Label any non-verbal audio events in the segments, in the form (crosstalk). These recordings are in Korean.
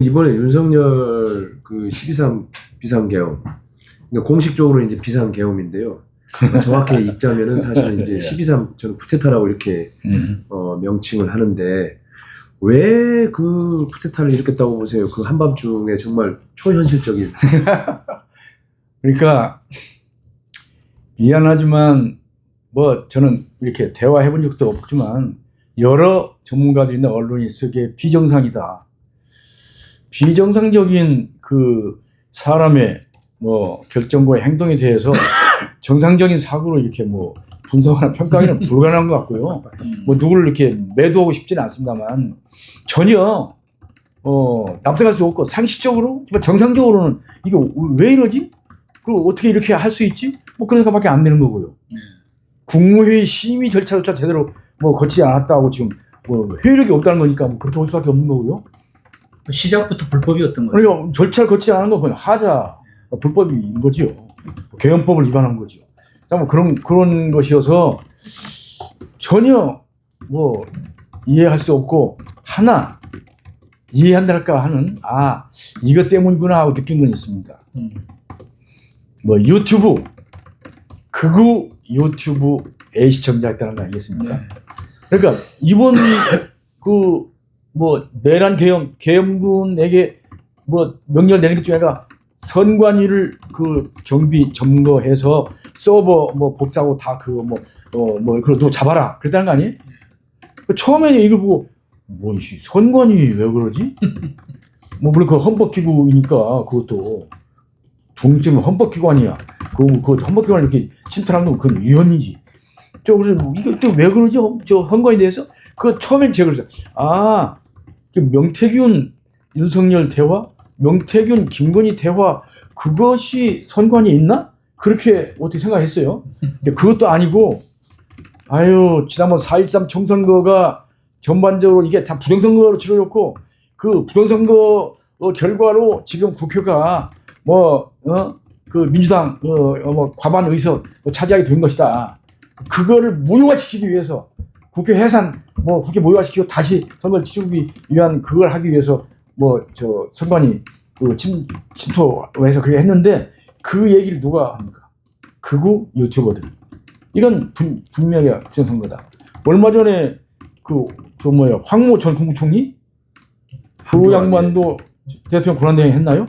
이번에 윤석열 그 12.3 비상계엄 그러니까 공식적으로 이제 비상계엄인데요. 정확히 읽자면은 사실 이제 (laughs) 예. 12.3 저는 쿠데타라고 이렇게 음. 어, 명칭을 하는데 왜 그 쿠데타를 일으켰다고 보세요? 그 한밤중에 정말 초현실적인 (laughs) 그러니까 미안하지만 뭐 저는 이렇게 대화해 본 적도 없지만 여러 전문가들이나 언론이 쓰기에 비정상이다. 비정상적인 그 사람의 뭐 결정과 행동에 대해서 (laughs) 정상적인 사고로 이렇게 뭐 분석하나 평가하기는 (laughs) 불가능한 것 같고요. 뭐 누구를 이렇게 매도하고 싶지는 않습니다만 전혀 어 납득할 수 없고 상식적으로 정말 정상적으로는 이게 왜 이러지? 그 어떻게 이렇게 할 수 있지? 뭐 그런 생각밖에 안 되는 거고요. 네. 국무회의 심의 절차조차 제대로 뭐 거치지 않았다고 지금 뭐 효력이 없다는 거니까 뭐 그렇게 볼 수밖에 없는 거고요. 시작부터 불법이었던 거예요. 그러니까 절차를 거치지 않은 건 그냥 하자 어, 불법인 거지요. 개헌법을 위반한 거죠. 자, 뭐 그런 그런 것이어서 전혀 뭐 이해할 수 없고 하나 이해한달까 하는 아 이것 때문이구나 하고 느낀 건 있습니다. 음. 뭐 유튜브 극우 유튜브의 시청자 있다는 거 아니겠습니까? 네. 그러니까 이번 (coughs) 그 뭐 내란 계엄 계엄군에게 뭐 명령 내는 것 중에 하나가 선관위를 그 경비 점거해서 서버 뭐 복사하고 다 그 뭐 어뭐 그거 누구 잡아라 그랬다는 거 아니에요? 그 처음에 이걸 보고 뭐이 선관위 왜 그러지? (laughs) 뭐 물론 그 헌법기구이니까 그것도 독립적인 헌법기관이야. 그, 그 헌법기관을 이렇게 침탈하는 건 그건 위헌이지. 저 그래서 뭐 이게 또왜 그러지? 헌- 저 헌관에 대해서 그 처음엔 제가 그랬어요. 아, 그 명태균 윤석열 대화, 명태균 김건희 대화 그것이 선관위 있나? 그렇게 어떻게 생각했어요. 근데 그것도 아니고 아유 지난번 4.13 총선거가 전반적으로 이게 다 부정선거로 치러졌고 그 부정선거 어, 결과로 지금 국회가 뭐, 어, 그 민주당, 어, 어, 뭐, 과반 의석 뭐 차지하게 된 것이다. 그거를 무효화시키기 위해서 국회 해산, 뭐, 국회 무효화시키고 다시 선거를 치르기 위한 그걸 하기 위해서 뭐, 저, 선관위 그 침, 침투해서 그렇게 했는데 그 얘기를 누가 합니까? 극우 유튜버들. 이건 분, 분명히 부정선거다. 얼마 전에 그, 저 뭐야, 황모 전 국무총리? 그 양반도 대통령 권한대행 했나요?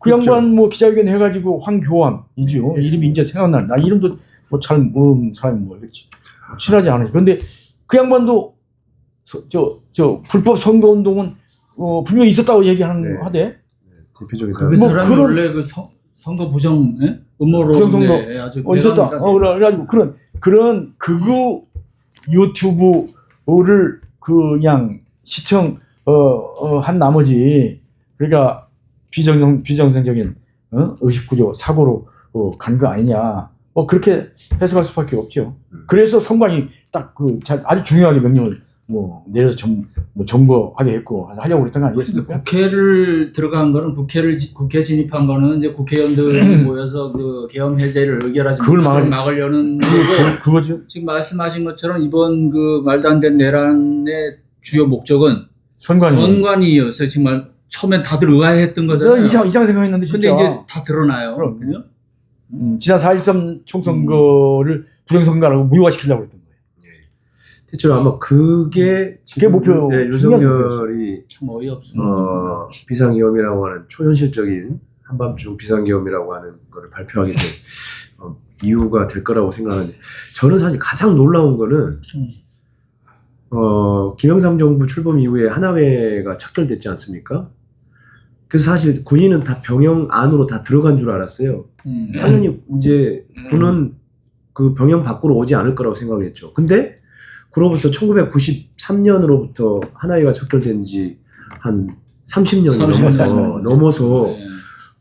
그 그렇죠. 양반 뭐 기자회견 해가지고 황교안이지요. 네, 이름이 이제 생각나는. 나 이름도 뭐잘 모르는 사람이 모르겠지. 친하지 않아요. 근데 그 양반도 저 저 불법 선거 운동은 어, 분명히 있었다고 얘기하는 네. 거 하대. 대표적인 그 사람. 뭐 사람이 그런- 원래 그 선, 선거 부정 예? 음모론 부정 선거. 네, 아주 어 있었다. 대단하다. 어 그래- 그래가지고 그런 그런 극우 유튜브를 그냥 시청 어, 어, 한 나머지 그러니까 비정상 비정상적인 어? 의식 구조 사고로 어, 간거 아니냐. 뭐 그렇게 해석할 수밖에 없죠. 음. 그래서 선관위 딱그 아주 중요하게 명령을 뭐 내려서 점, 뭐 점거하게 했고 하려고 그랬던 거 근데 아니겠습니까? 국회를 들어간 거는 국회를 지- 국회 진입한 거는 이제 국회의원들이 모여서 그 계엄 해제를 의결하지 그걸 막을- 막으려는 그, 거고 그거죠. 지금 말씀하신 것처럼 이번 그 말도 안 되는 내란의 주요 목적은 선관위. 선관위였어요. 정말 처음엔 다들 의아해했던 거잖아요. 이상 이상 생각했는데 근데 진짜. 이제 다 드러나요. 그럼. 그죠? 음, 지난 4.13 총선거를 부정선거라고 무효화시키려고 했던 거예요. 대체로 아마 그게 그게 목표, 네, 중요한 윤석열이 참 어이없어. 어, 비상계엄이라고 하는 초현실적인 한밤중 비상계엄이라고 하는 거를 발표하게 된 어, 이유가 될 거라고 생각하는데 저는 사실 가장 놀라운 거는 음. 어, 김영삼 정부 출범 이후에 하나회가 척결됐지 않습니까? 그래서 사실 군인은 다 병영 안으로 다 들어간 줄 알았어요. 음. 당연히 이제 군은 그 병영 밖으로 오지 않을 거라고 생각을 했죠. 근데 그로부터 1993년으로부터 하나회가 척결된 지 한 30년이 30 넘어서 년. 넘어서 네.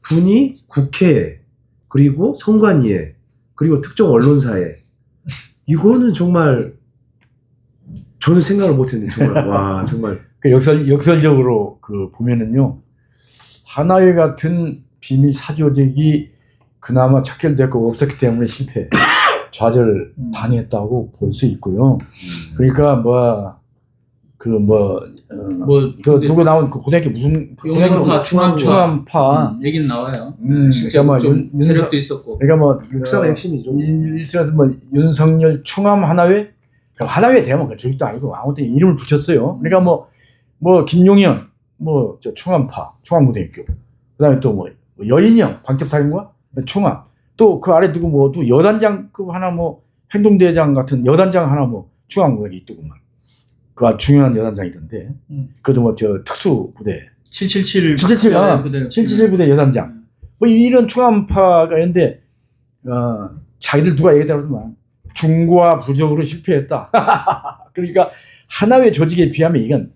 군이 국회에 그리고 선관위에 그리고 특정 언론사에 이거는 정말 저는 생각을 못했는데 정말 와 정말 그 역설 역설적으로 그 보면은요 하나회 같은 비밀 사조직이 그나마 척결됐고 없었기 때문에 실패 (coughs) 좌절 음. 당했다고 볼 수 있고요. 그러니까 뭐 그뭐뭐그 누구 나온 그 고등학교 무슨 그 용산파, 중앙파. 중앙파 음, 얘기는 나와요. 음, 실제 그러니까 뭐좀 윤- 윤석- 세력도 있었고. 그러니까 뭐 육사가 어, 핵심이죠. 일선에서 뭐 윤석열 충암 하나회 그 하나회 대면 그 저기도 아니고 아무튼 이름을 붙였어요. 그러니까 뭐뭐 김용현 뭐 저 충암파 충암고등학교 그다음에 또 뭐 여인영 광첩사령과 충암 또 그 아래 누구 뭐또 여단장급 하나 뭐 행동대장 같은 여단장 하나 뭐 충암고등학교 있더구만. 그 아주 중요한 여단장이던데. 음. 그도 뭐 저 특수 부대 777 777, 아, 부대. 777 부대 여단장. 뭐 이런 충암파가 있는데 어, 자기들 누가 얘기하더만 중과 부적으로 실패했다. (laughs) 그러니까 하나의 조직에 비하면 이건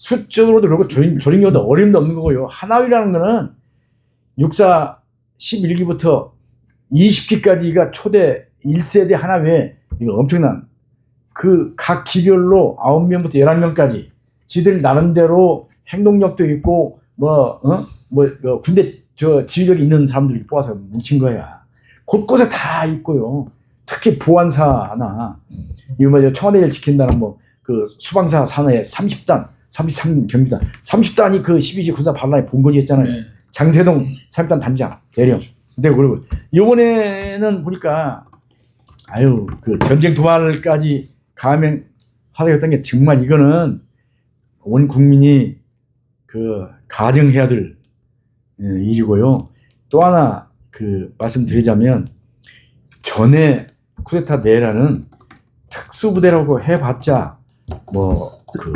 수적으로도 그렇고 조직, 조직력도 어림도 없는 거고요. 하나위라는 거는 육사 11기부터 20기까지가 초대 1세대 하나회 이거 엄청난 그 각 기별로 9명부터 11명까지 지들 나름대로 행동력도 있고 뭐 어? 뭐, 뭐 군대 저 지휘력이 있는 사람들이 뽑아서 뭉친 거야. 곳곳에 다 있고요. 특히 보안사나 이거 뭐 청와대를 지킨다는 뭐 그 수방사 산하에 30단, 33 경비단, 30단이 그 12지 군사 반란에 본거지 했잖아요. 네. 장세동 3단 단장 대령. 근데 그리고 이번에는 보니까 아유 그 전쟁 도발까지 감행하려고 게 정말 이거는 온 국민이 그 가정해야 될 예, 일이고요. 또 하나 그 말씀드리자면 전에 쿠데타 내라는 특수부대라고 해봤자 뭐그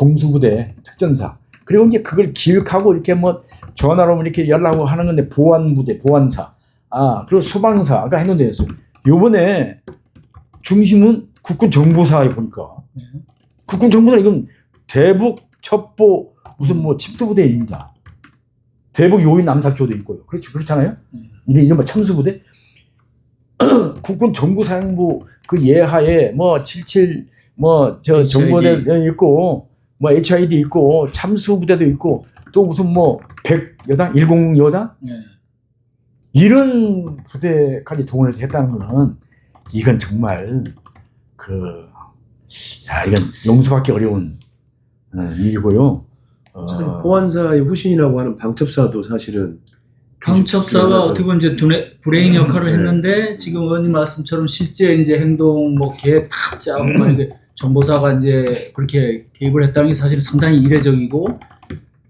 공수부대 특전사 그리고 이제 그걸 기획하고 이렇게 뭐 전화로 뭐 이렇게 연락하고 하는 건데 보안부대 보안사 아 그리고 수방사 아까 했는데 했어요. 요번에 중심은 국군 정보사에 보니까 네. 국군 정보사 이건 대북 첩보 무슨 뭐 침투부대입니다. 대북 요인 암살조도 있고요. 그렇죠 그렇잖아요. 음. 이게 이른바 참수부대 (clears throat) 국군 정보사령부 그 예하에 뭐 77 뭐 저. 정보대 있고 뭐 HID 있고 참수 부대도 있고 또 무슨 뭐 100 여단 10 여단 네. 이런 부대까지 동원해서 했다는 거는 이건 정말 그, 야, 이건 용서받기 어려운 어, 일이고요. 어, 사실 보안사의 후신이라고 하는 방첩사도 사실은 방첩사가 어떻게 보면 이제 두뇌, 브레인 역할을 네. 했는데 지금 의원님 말씀처럼 실제 이제 행동 뭐 계획 다 짜고 막 (clears throat) 이게 정보사가 이제 그렇게 개입을 했다는 게 사실 상당히 이례적이고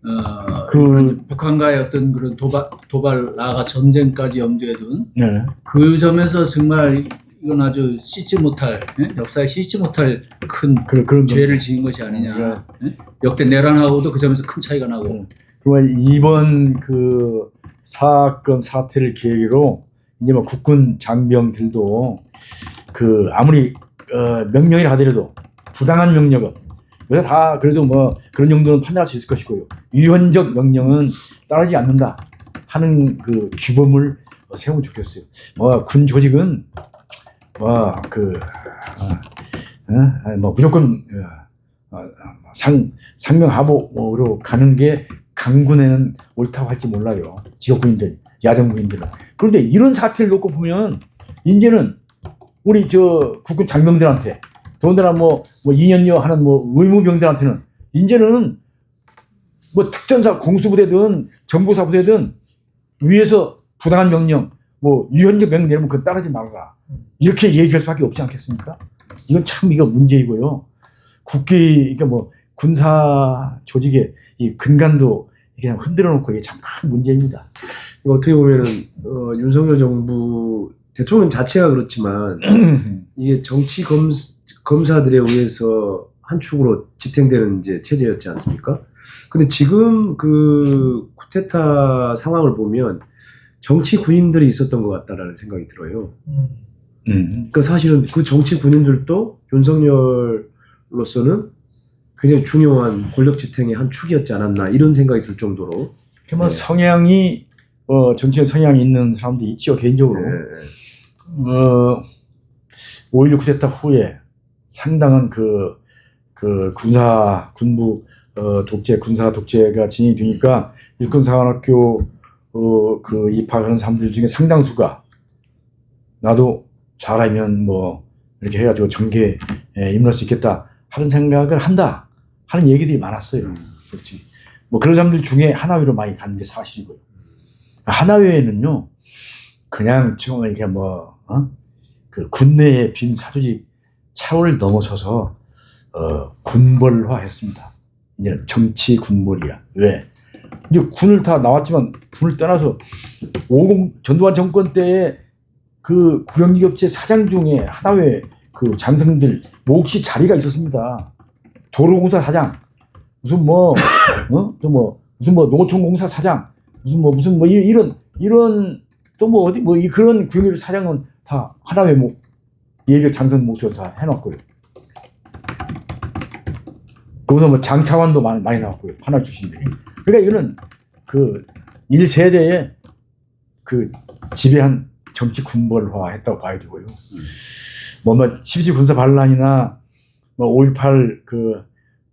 어 그- 북한과의 어떤 그런 도발 도발 나아가 전쟁까지 염두에 둔 네. 그 점에서 정말 이건 아주 씻지 못할 예? 역사에 씻지 못할 큰 그런 그런 죄를 지은 것이 아니냐 네. 예? 역대 내란하고도 그 점에서 큰 차이가 나고 네. 그러면 이번 그 사건 사태를 계기로 이제 뭐 국군 장병들도 그 아무리 어, 명령이라 하더라도 부당한 명령은 그래서 다 그래도 뭐 그런 정도는 판단할 수 있을 것이고요. 위헌적 명령은 따르지 않는다 하는 그 규범을 세우면 좋겠어요. 뭐 군 조직은 뭐그 어, 어, 뭐 무조건 어, 어, 상 상명하복으로 가는 게 강군에는 옳다고 할지 몰라요. 지역구인들, 야전구인들은. 그런데 이런 사태를 놓고 보면 이제는 우리 저 국군 장병들한테 더군다나 뭐, 뭐 2년여 하는 뭐 의무병들한테는 이제는 뭐 특전사 공수부대든 정보사 부대든 위에서 부당한 명령 뭐 유연적 명령 내리면 그거 따르지 말라 이렇게 얘기할 수밖에 없지 않겠습니까? 이건 참 이거 문제이고요. 국기 그러니까 뭐 군사 조직의 이 근간도 그냥 흔들어 놓고 이게 참 큰 문제입니다. 어떻게 보면은 어, 윤석열 정부 대통령 자체가 그렇지만 (clears throat) 이게 정치 검, 검사들에 의해서 한 축으로 지탱되는 이제 체제였지 않습니까? 근데 지금 그 쿠데타 상황을 보면 정치 군인들이 있었던 것 같다라는 생각이 들어요. 음. 그러니까 사실은 그 정치 군인들도 윤석열로서는 굉장히 중요한 권력 지탱의 한 축이었지 않았나 이런 생각이 들 정도로. 뭐 네. 성향이 어 정치에 성향이 있는 사람도 있죠 개인적으로. 네. 어, 5.16 쿠데타 후에 상당한 그, 그 군사, 군부, 어, 독재, 군사 독재가 진행이 되니까 육군사관학교, 어, 그 입학하는 사람들 중에 상당수가 나도 잘하면 뭐 이렇게 해가지고 전개에 임할 수 있겠다 하는 생각을 한다 하는 얘기들이 많았어요. 그렇지. 뭐 그런 사람들 중에 하나회로 많이 가는 게 사실이고요. 하나회에는요, 그냥 지금 이렇게 뭐, 어? 그 군내의 빈 사조직 차원을 넘어서서, 어, 군벌화 했습니다. 이제는 정치 군벌이야. 왜? 이제 군을 다 나왔지만 군을 떠나서 50 전두환 정권 때에 그 국영기업체 사장 중에 하나회 그 장성들 몫이 자리가 있었습니다. 도로공사 사장, 무슨 뭐, 어? 또 뭐, 무슨 뭐 농어촌공사 사장, 무슨 뭐, 무슨 뭐 이- 이런, 이런 또 뭐 어디 뭐이 그런 국영기업 사장은 다 하나회 목, 예비 장성 몫으로 다 해놨고요. 거기서 뭐 장차관도 많이, 많이 나왔고요. 하나 출신들이. 그러니까 이거는 그 1세대의 그 지배한 정치 군벌화 했다고 봐야 되고요. 뭐, 뭐, 12 군사 반란이나 뭐, 5.18 그,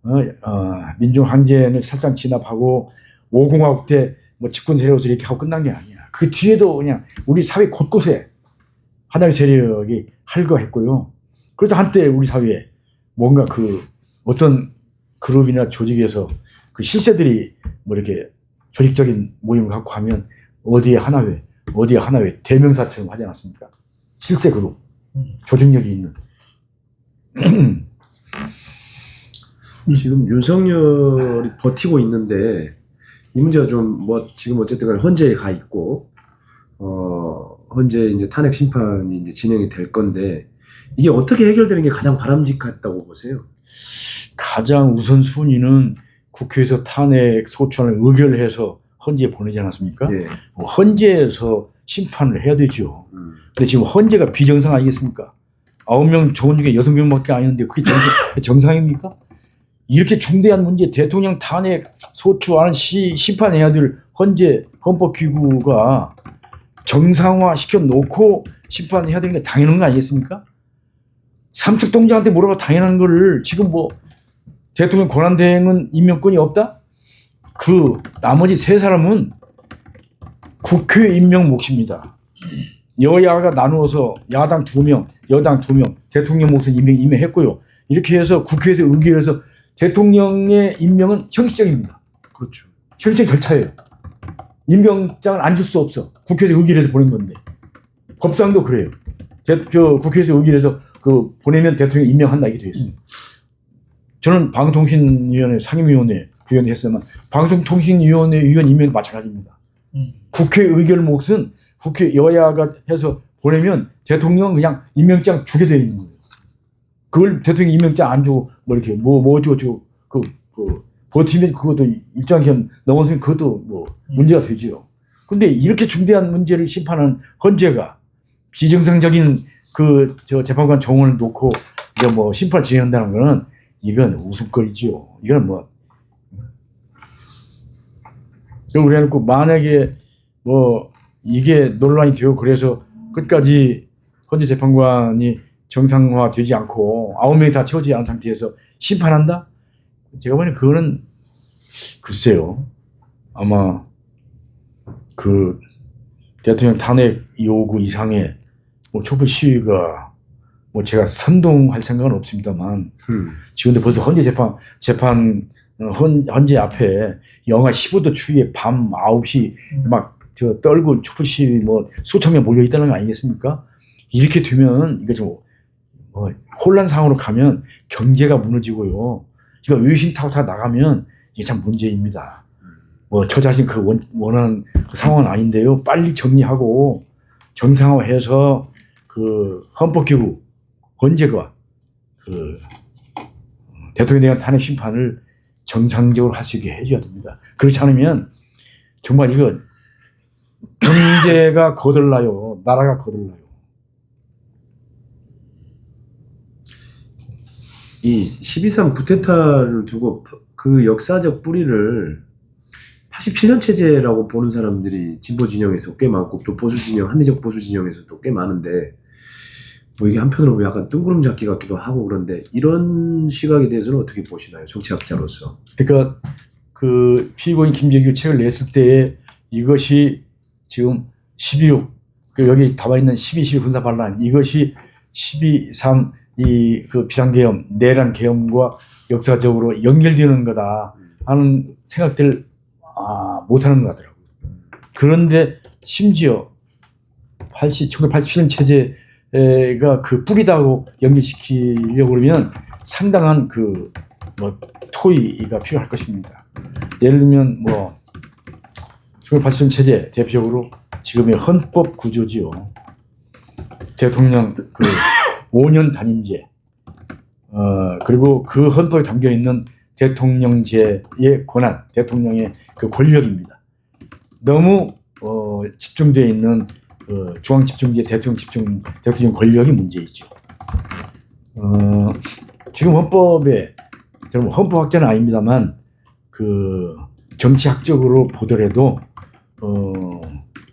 어, 어, 민중 항쟁을 살상 진압하고 5공화국 때 뭐 집권 세력으로서 이렇게 하고 끝난 게 아니야. 그 뒤에도 그냥 우리 사회 곳곳에 하나의 세력이 할거했고요. 그래도 한때 우리 사회에 뭔가 그 어떤 그룹이나 조직에서 그 실세들이 뭐 이렇게 조직적인 모임을 갖고 하면 어디에 하나회, 어디에 하나회 대명사처럼 하지 않았습니까? 실세 그룹, 조직력이 있는. (clears throat) 지금 윤석열이 버티고 있는데 이 문제가 좀 뭐 지금 어쨌든 간에 헌재에 가 있고 어 헌재 이제 탄핵 심판이 이제 진행이 될 건데 이게 어떻게 해결되는 게 가장 바람직하다고 보세요? 가장 우선 순위는 국회에서 탄핵 소추안을 의결해서 헌재에 보내지 않았습니까? 예. 뭐 헌재에서 심판을 해야 되죠. 음. 근데 지금 헌재가 비정상 아니겠습니까? 아홉 명 정원 중에 여섯 명밖에 아니는데 그게 정상, (laughs) 정상 입니까? 이렇게 중대한 문제 대통령 탄핵 소추안 시 심판해야 될 헌재 헌법기구가 정상화 시켜 놓고 심판해야 되는 게 당연한 거 아니겠습니까? 삼척 동장한테 물어봐 당연한 거를 지금 뭐 대통령 권한대행은 임명권이 없다? 그 나머지 세 사람은 국회 임명 몫입니다. 여야가 나누어서 야당 두 명, 여당 두 명, 대통령 몫은 임명, 임명했고요. 이렇게 해서 국회에서 의결해서 대통령의 임명은 형식적입니다. 그렇죠. 형식 절차예요. 임명장을 안 줄 수 없어. 국회에서 의결해서 보낸 건데. 법상도 그래요. 대, 저 국회에서 의결해서 그 보내면 대통령 임명한다 이게 돼 있어요. 저는 방송통신위원회 상임위원회 부위원회 했으면 방송통신위원회 위원 임명도 마찬가지입니다. 음. 국회 의결 몫은 국회 여야가 해서 보내면 대통령 그냥 임명장 주게 돼 있는 거예요. 그걸 대통령 임명장 안 주고 뭐 이렇게 뭐뭐 어쩌고 저쩌고 그, 그 버티면 그것도 일정 기간 넘어서면 그것도 뭐 문제가 되지요. 근데 이렇게 중대한 문제를 심판하는 헌재가 비정상적인 그 저 재판관 정원을 놓고 이제 뭐 심판 진행한다는 거는 이건 웃음거리지요. 이건 뭐 그래놓고 만약에 뭐 이게 논란이 되고 그래서 끝까지 헌재 재판관이 정상화되지 않고 아홉 명이 다 채워지지 않은 상태에서 심판한다? 제가 보기에는 그거는 글쎄요. 아마 그 대통령 탄핵 요구 이상의 뭐 촛불 시위가 뭐 제가 선동할 생각은 없습니다만 음. 지금도 벌써 헌재 재판 재판 어, 헌, 헌재 앞에 영하 15도 추위에 밤 9시 막저 떨고 촛불 시위 뭐 수천 명 몰려 있다는 거 아니겠습니까? 이렇게 되면 이거 좀 뭐 혼란 상황으로 가면 경제가 무너지고요. 이거 외신 타고 다 나가면 이게 참 문제입니다. 뭐 저 자신 그 원, 원하는 그 상황은 아닌데요. 빨리 정리하고 정상화해서 그 헌법기구 헌재가 그 대통령에 대한 탄핵 심판을 정상적으로 할 수 있게 해줘야 됩니다. 그렇지 않으면 정말 이거 경제가 거들나요. 나라가 거들나요. 이 12.3 쿠데타를 두고 그 역사적 뿌리를 87년 체제라고 보는 사람들이 진보 진영에서 꽤 많고 또 보수 진영, 합리적 보수 진영에서도 꽤 많은데 뭐 이게 한편으로 보면 약간 뜬구름 잡기 같기도 하고 그런데 이런 시각에 대해서는 어떻게 보시나요? 정치학자로서. 그러니까 그 피고인 김재규 책을 냈을 때 이것이 지금 12.6그 여기 나와 있는 12, 12 군사 반란 이것이 12.3 이 그 비상계엄, 내란 계엄과 역사적으로 연결되는 거다 하는 생각들 아, 못하는 것 같더라고요. 그런데 심지어 80, 1987년 체제가 그 뿌리다고 연결시키려고 그러면 상당한 그 뭐 토의가 필요할 것입니다. 예를 들면 뭐 1987년 체제 대표적으로 지금의 헌법 구조지요. 대통령 그 5년 단임제 어 그리고 그 헌법에 담겨 있는 대통령제의 권한, 대통령의 그 권력입니다. 너무 어 집중되어 있는 어, 중앙 집중제 대통령 집중 대통령 권력이 문제이죠. 어 지금 헌법에 저는 헌법 학자는 아닙니다만 그 정치학적으로 보더라도 어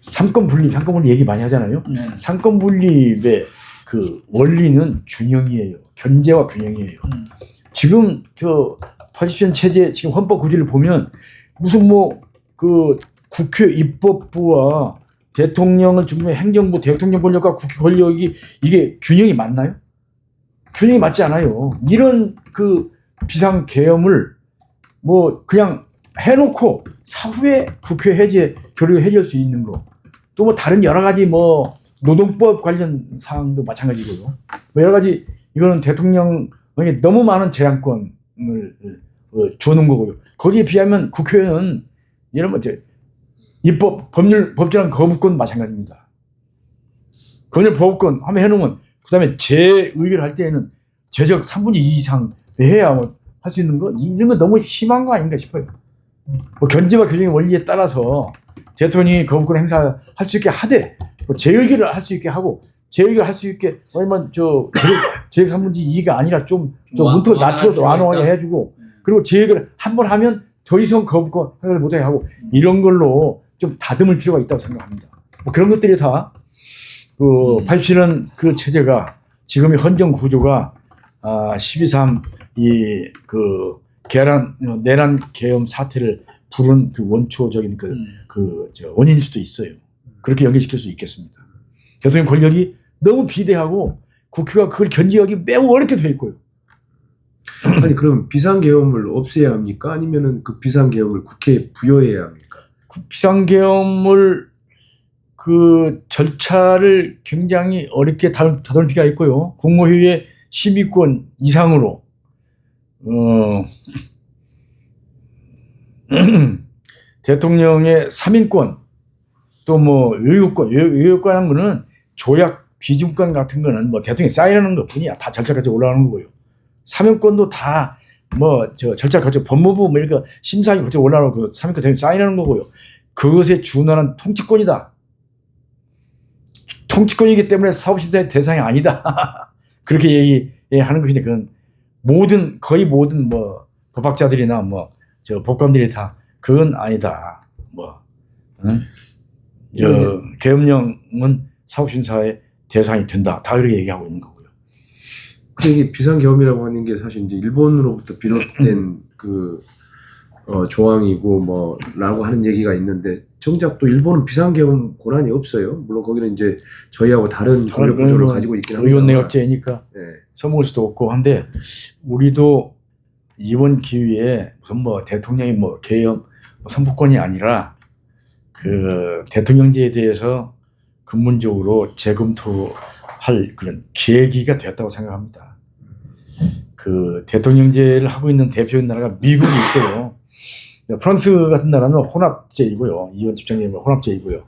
삼권 분립, 삼권 분립 얘기 많이 하잖아요. 네. 삼권 분립의 그 원리는 균형이에요. 견제와 균형이에요. 음. 지금 저 80년 체제 지금 헌법 구조를 보면 무슨 뭐 그 국회 입법부와 대통령을 중심의 행정부 대통령 권력과 국회 권력이 이게 균형이 맞나요? 균형이 맞지 않아요. 이런 그 비상 계엄을 뭐 그냥 해놓고 사후에 국회 해제 결의 해제할 수 있는 거. 또 뭐 다른 여러 가지 뭐 노동법 관련 사항도 마찬가지고요. 뭐 여러 가지 이거는 대통령에게 너무 많은 제한권을 어, 주는 거고요. 거기에 비하면 국회는 이런 뭐 입법 법률 법제랑 거부권 마찬가지입니다. 법률 법권 하면 해놓으면 그다음에 재의결 할 때에는 제적 3분의 2 이상 해야 할 수 있는 거 이런 거 너무 심한 거 아닌가 싶어요. 뭐 견제와 규정의 원리에 따라서 대통령이 거부권 행사할 수 있게 하되 뭐 재의결을 할 수 있게 하고 재의결 할수 있게 아니면 저 제적 3분의 2가 아니라 좀좀 완- 문턱 완화할 낮춰서 완화하게. 해주고 그리고 재의결 한번 하면 더 이상 거부권 행사를 못하게 하고 이런 걸로 좀 다듬을 필요가 있다고 생각합니다. 뭐 그런 것들이 다그 음. 87년 그 체제가 지금의 헌정 구조가 아, 12.3 이 그 계란 어, 내란 계엄 사태를 부른 그 원초적인 그, 음. 그저 원인일 수도 있어요. 그렇게 연결시킬 수 있겠습니다. 대통령 권력이 너무 비대하고 국회가 그걸 견제하기 매우 어렵게 돼 있고요. (clears throat) 아니 그럼 비상계엄을 없애야 합니까? 아니면은 그 비상계엄을 국회에 부여해야 합니까? 그 비상계엄을 그 절차를 굉장히 어렵게 다룰 필요가 있고요. 국무회의의 심의권 이상으로 어, (clears throat) 대통령의 3인권 또 뭐 외유권, 외유권한 거는 조약 비준권 같은 거는 뭐 대통령이 사인하는 것 뿐이야. 다 절차까지 올라가는 거고요. 3인권도 다 뭐 저 절차 거쳐 법무부 뭐 이렇게 심사위 거쳐 올라가고 그 3인권 대통령이 사인하는 거고요. 그것에 준하는 통치권이다. 통치권이기 때문에 사법심사의 대상이 아니다. (laughs) 그렇게 얘기하는 것인데 그건 모든 거의 모든 뭐 법학자들이나 뭐 저 법관들이 다 그건 아니다. 뭐 응? 저 계엄령은 사법심사의 대상이 된다. 다 그렇게 얘기하고 있는 거고요. 근데 이게 비상계엄이라고 하는 게 사실 이제 일본으로부터 비롯된 그 어, 조항이고 뭐라고 하는 얘기가 있는데 정작 또 일본은 비상계엄 권한이 없어요. 물론 거기는 이제 저희하고 다른 권력 구조를 가지고 있긴 합니다. 의원 내각제니까 네. 써먹을 수도 없고 한데 우리도 이번 기회에 무슨 뭐 대통령이 뭐 계엄 뭐 선포권이 아니라 그 대통령제에 대해서 근본적으로 재검토할 그런 계기가 되었다고 생각합니다. 그 대통령제를 하고 있는 대표인 나라가 미국이 있고요. 프랑스 같은 나라는 혼합제이고요. 이원 집정제는 혼합제이고요.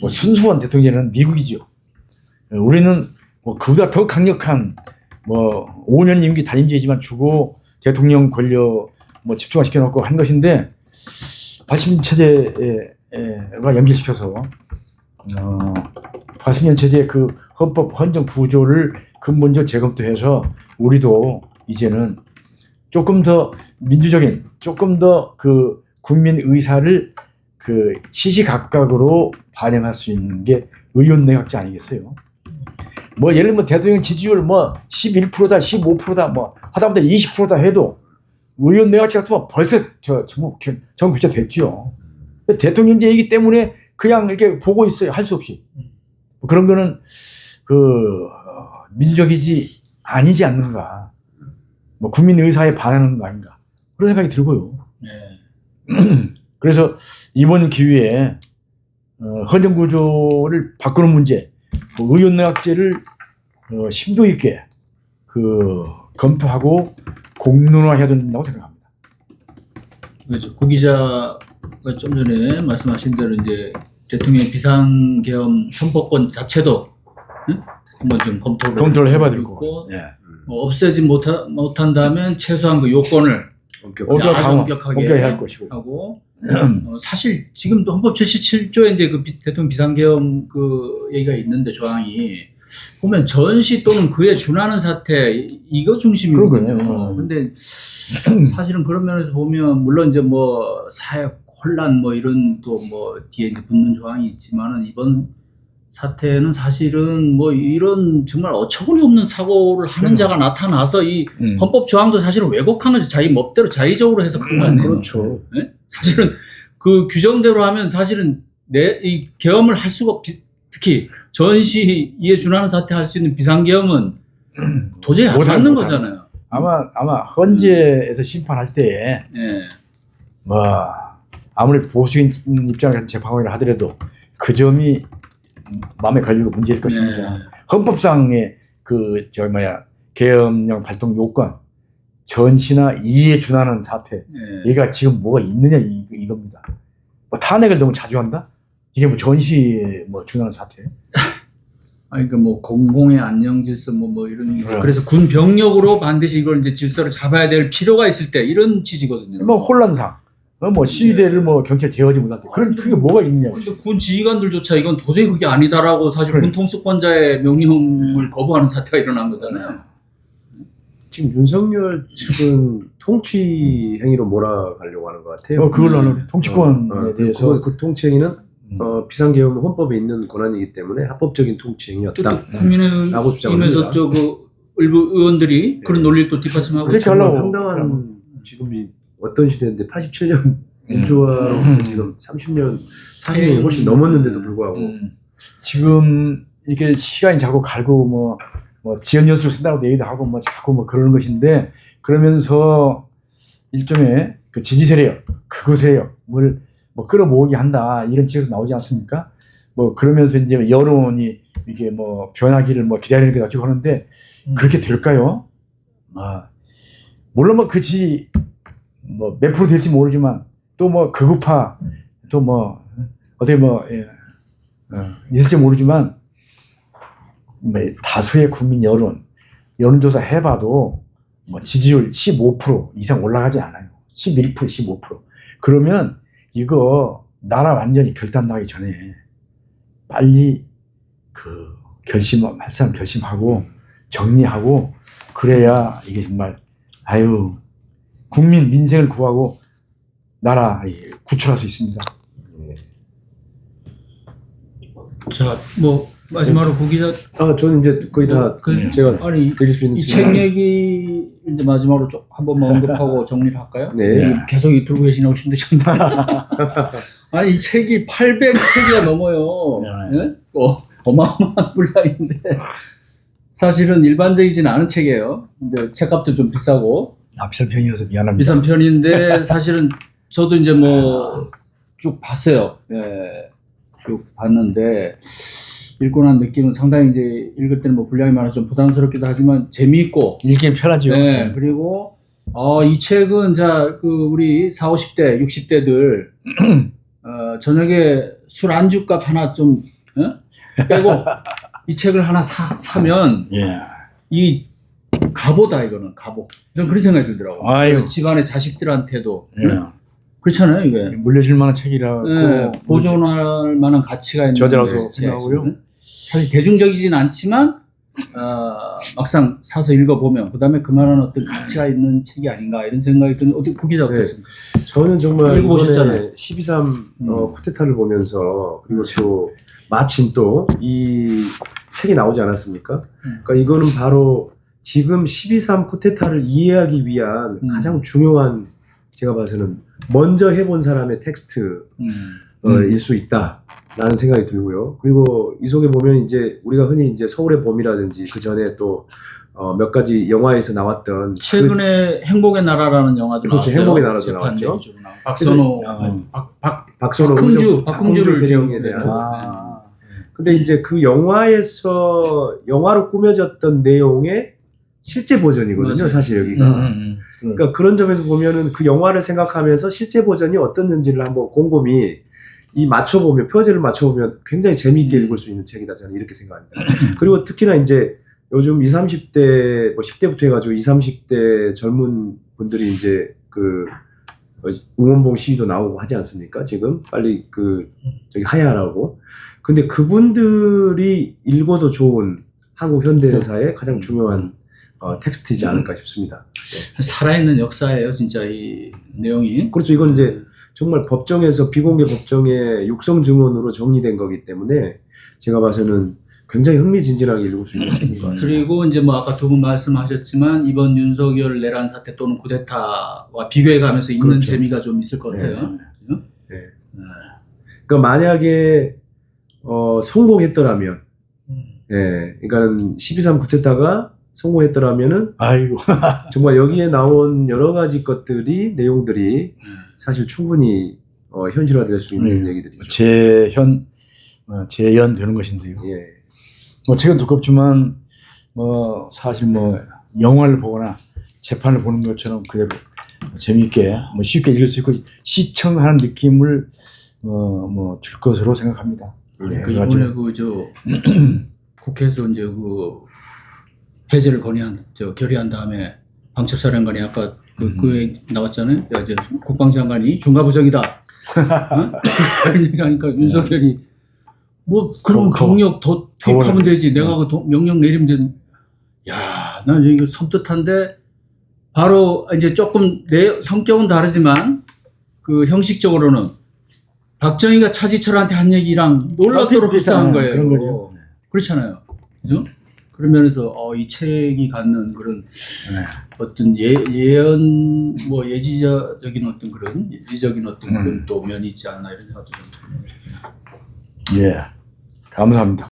뭐 순수한 대통령제는 미국이죠. 우리는 뭐 그보다 더 강력한 뭐 5년 임기 단임제이지만 주고 대통령 권력 뭐 집중화 시켜 놓고 한 것인데 80년 체제 가 연결시켜서 어 80년 체제의 그 헌법 헌정 구조를 근본적 재검토해서 우리도 이제는 조금 더 민주적인 조금 더 그 국민 의사를 그 시시각각으로 반영할 수 있는 게 의원 내각제 아니겠어요? 뭐 예를 들면 대통령 지지율 뭐 11%다 15%다 뭐 하다못해 20%다 해도 의원 내각제 같으면 벌써 저 정부 정부 교체 됐죠. 대통령제이기 때문에 그냥 이렇게 보고 있어요 할 수 없이 뭐 그런 거는 그 어, 민주적이지 아니지 않는가. 뭐 국민 의사에 반하는 거 아닌가. 그런 생각이 들고요. 네. (clears throat) 그래서 이번 기회에 어, 헌정 구조를 바꾸는 문제, 그 의원내각제를 어, 심도 있게 그 검토하고 공론화해야 된다고 생각합니다. 그렇죠. 구 기자가 좀 전에 말씀하신 대로 이제 대통령 비상계엄 선포권 자체도 응? 한번 좀 검토를 검토를 해봐야 될 거고. 예. 뭐 없애지 못하, 못한다면 최소한 그 요건을 엄격. 엄격 아주 엄격하게 할 것이고. 하고 어, 사실 지금도 헌법 77조에 이제 그 비- 대통령 비상계엄 그 얘기가 있는데 조항이 보면 전시 또는 그에 준하는 사태 이- 이거 중심이거든요. 그러게요. 근데 사실은 그런 면에서 보면 물론 이제 뭐 사회 혼란 뭐 이런 또 뭐 뒤에 이제 붙는 조항이 있지만은 이번 사태는 사실은 뭐 이런 정말 어처구니 없는 사고를 하는 그럼요. 자가 나타나서 이 음. 헌법 조항도 사실은 왜곡한 거죠. 자기 멋대로 자의적으로 해석한 거 아니에요. 그렇죠. 예? 사실은 그 규정대로 하면 사실은 내 이 계엄을 할 수가 없, 특히 전시에 준하는 사태 할 수 있는 비상계엄은 도저히 안 못하- 맞는 거잖아요. 아마 아마 헌재에서 심판할 때에 예. 뭐 아무리 보수인 입장에서 재판을 하더라도 그 점이 마음에 걸리고 문제일 것입니다. 네. 헌법상의 그 저 뭐야 계엄령 발동 요건 전시나 이에 준하는 사태 예. 얘가 지금 뭐가 있느냐 이, 이겁니다. 뭐 탄핵을 너무 자주 한다? 이게 뭐 전시에 뭐 준하는 사태? 아니 그러니까 뭐 공공의 안녕 질서 뭐 뭐 이런 게 네. 그래서 군 병력으로 반드시 이걸 이제 질서를 잡아야 될 필요가 있을 때 이런 취지거든요. 뭐 혼란상, 어, 뭐 시위대를 뭐 경찰 제어하지 못할 때 그런 그게 뭐가? 근데 군 지휘관들조차 이건 도저히 그게 아니다라고 사실 그래. 군 통수권자의 명령을 거부하는 사태가 일어난 거잖아요. 지금 윤석열 측은 통치 행위로 몰아가려고 하는 것 같아요. 어, 그걸로는 네. 통치권에 어, 대해서 그건 그 통치 행위는 음. 어, 비상계엄은 헌법에 있는 권한이기 때문에 합법적인 통치 또, 행위였다. 또 국민의힘에서 합니다. 저그 일부 의원들이 그런 논리를 또 뒷받침하고 그렇게 정말 하려고 황당한 지금이 어떤 시대인데 87년 음. 민주화로부터 지금 30년, 40년이 훨씬 넘었는데도 불구하고 음. 지금 이게 시간이 자꾸 갈고 뭐, 뭐 지연 연수를 쓴다고 얘기도 하고 뭐 자꾸 뭐 그러는 것인데 그러면서 일종의 그 지지 세력, 극우 세력을 뭐 끌어모으게 한다 이런 지적도 나오지 않습니까? 뭐 그러면서 이제 여론이 이게 뭐 변하기를 뭐 기다리는 게 낫고 하는데 음. 그렇게 될까요? 아, 물론 뭐 그지 뭐 몇 프로 될지 모르지만 또 뭐 극우파 또 뭐 어떻게 뭐 예, 어, 있을지 모르지만 뭐 다수의 국민 여론 여론조사 해봐도 뭐 지지율 15% 이상 올라가지 않아요. 11% 15% 그러면 이거 나라 완전히 결단나기 전에 빨리 그 결심 할 사람 결심하고 정리하고 그래야 이게 정말 아유 국민 민생을 구하고 나라 구출할 수 있습니다. 자, 뭐 마지막으로 고 기자 아 저는 이제 거의 다 그, 제가 아니 드릴 수 있는 이 질문- 책 얘기 이제 마지막으로 좀한 번만 언급하고 (laughs) 정리를 할까요? 네. 이 계속 이 들고 계시나고 힘드셨는데 (laughs) 아니 이 책이 800페이지가 넘어요. 네. 예? 어, 어마어마한 분량인데 사실은 일반적이진 않은 책이에요. 근데 책값도 좀 비싸고 아, 비싼 편이어서 미안합니다. 비싼 편인데 (laughs) 사실은 저도 이제 뭐 쭉 봤어요. 예, 쭉 봤는데 읽고 난 느낌은 상당히 이제 읽을 때는 뭐 분량이 많아서 좀 부담스럽기도 하지만 재미있고 읽기엔 편하지요. 네, 그리고 어, 이 책은 자 그 우리 4, 50대, 60대들 어, 저녁에 술 안주값 하나 좀 어? 빼고 (laughs) 이 책을 하나 사, 사면 예. 이 가보다 이거는 가보. 전 그런 생각이 들더라고요. 아유. 집안의 자식들한테도 예. 그렇잖아요 이게. 물려줄 만한 책이라고 네, 보존할 만한 가치가 있는 저자라서 책. 생각하고요. 사실 대중적이진 않지만 어, 막상 사서 읽어보면 그다음에 그만한 어떤 가치가 있는 책이 아닌가 이런 생각이 드는 어떻게 구기자 네. 어떻습니까? 저는 정말 읽어보셨잖아요. 이번에 12.3 어, 음. 쿠데타를 보면서 그리고 또 마침 또 이 책이 나오지 않았습니까? 음. 그러니까 이거는 바로 지금 12.3 쿠데타를 이해하기 위한 음. 가장 중요한 제가 봐서는 먼저 해본 사람의 텍스트 음. 어, 음. 일수 있다라는 생각이 들고요. 그리고 이 속에 보면 이제 우리가 흔히 이제 서울의 봄이라든지 그 전에 또 어, 몇 가지 영화에서 나왔던 그 최근에 행복의 나라라는 영화도 그렇죠. 나왔어요. 행복의 나라도 나왔죠. 박선호, 그래서- 아니, 박, 박, 박선호 박흥주, 박흥주를 박흥주 대령에 지금- 대한 아. 근데 이제 그 영화에서 영화로 꾸며졌던 내용의 실제 버전이거든요. 맞아요. 사실 여기가. 음, 음, 음. 그러니까 그런 점에서 보면은 그 영화를 생각하면서 실제 버전이 어떻는지를 한번 곰곰이 이 맞춰보면 퍼즐을 맞춰보면 굉장히 재미있게 음. 읽을 수 있는 책이다 저는 이렇게 생각합니다. (clears throat) 그리고 특히나 이제 요즘 20, 30대 뭐 10대부터 해가지고 20, 30대 젊은 분들이 이제 그 어, 응원봉 시위도 나오고 하지 않습니까? 지금 빨리 그 저기 하야라고. 근데 그분들이 읽어도 좋은 한국 현대사의 가장 중요한 어, 텍스트이지 않을까 싶습니다. 살아있는 역사예요, 진짜 이 내용이. 그렇죠. 이건 이제 정말 법정에서 비공개 법정의 육성 증언으로 정리된 거기 때문에 제가 봐서는 굉장히 흥미진진하게 읽을 수 있는 책인 것 같습니다. 그리고 이제 뭐 아까 두 분 말씀하셨지만 이번 윤석열 내란 사태 또는 쿠데타와 비교해가면서 읽는 그렇죠. 재미가 좀 있을 것 같아요. 그러니까 만약에 어, 성공했더라면, 음. 예, 그러니까는 12.3 쿠데타가 성공했더라면은 아이고. (laughs) 정말 여기에 나온 여러 가지 것들이 내용들이 사실 충분히 어, 현실화될 수 있는 네. 얘기들이죠. 재현 어, 재현 되는 것인데요. 예, 뭐 책은 두껍지만 뭐 사실 뭐 영화를 보거나 재판을 보는 것처럼 그대로 재미있게 뭐 쉽게 읽을 수 있고 시청하는 느낌을 어, 뭐줄 것으로 생각합니다. 네, 그 그래가지고- 이번에 그저 (clears throat) 국회에서 이제 그 해제를 건의한 저 결의한 다음에 방첩사령관이 아까 그, 음. 그 얘기 나왔잖아요. 야, 이제 국방장관이 중과부적이다. 어? (laughs) 그런 얘기하니까 윤석열이 뭐 그러면 더- 경력 더 투입하면 더 되지. 내가 그 도- 명령 내리면 되는. 야, 난 이거 섬뜩한데 바로 이제 조금 내 성격은 다르지만 그 형식적으로는 박정희가 차지철한테 한 얘기랑 놀랍도록 흡사한 거예요. 그런 거죠. 그렇잖아요. 그죠? 그런 면에서 어, 이 책이 갖는 그런 네. 어떤 예, 예언 뭐 예지적인 어떤 그런 예지적인 어떤 음. 그런 또 면이 있지 않나 이런 생각도 좀 듭니다. 예, 감사합니다.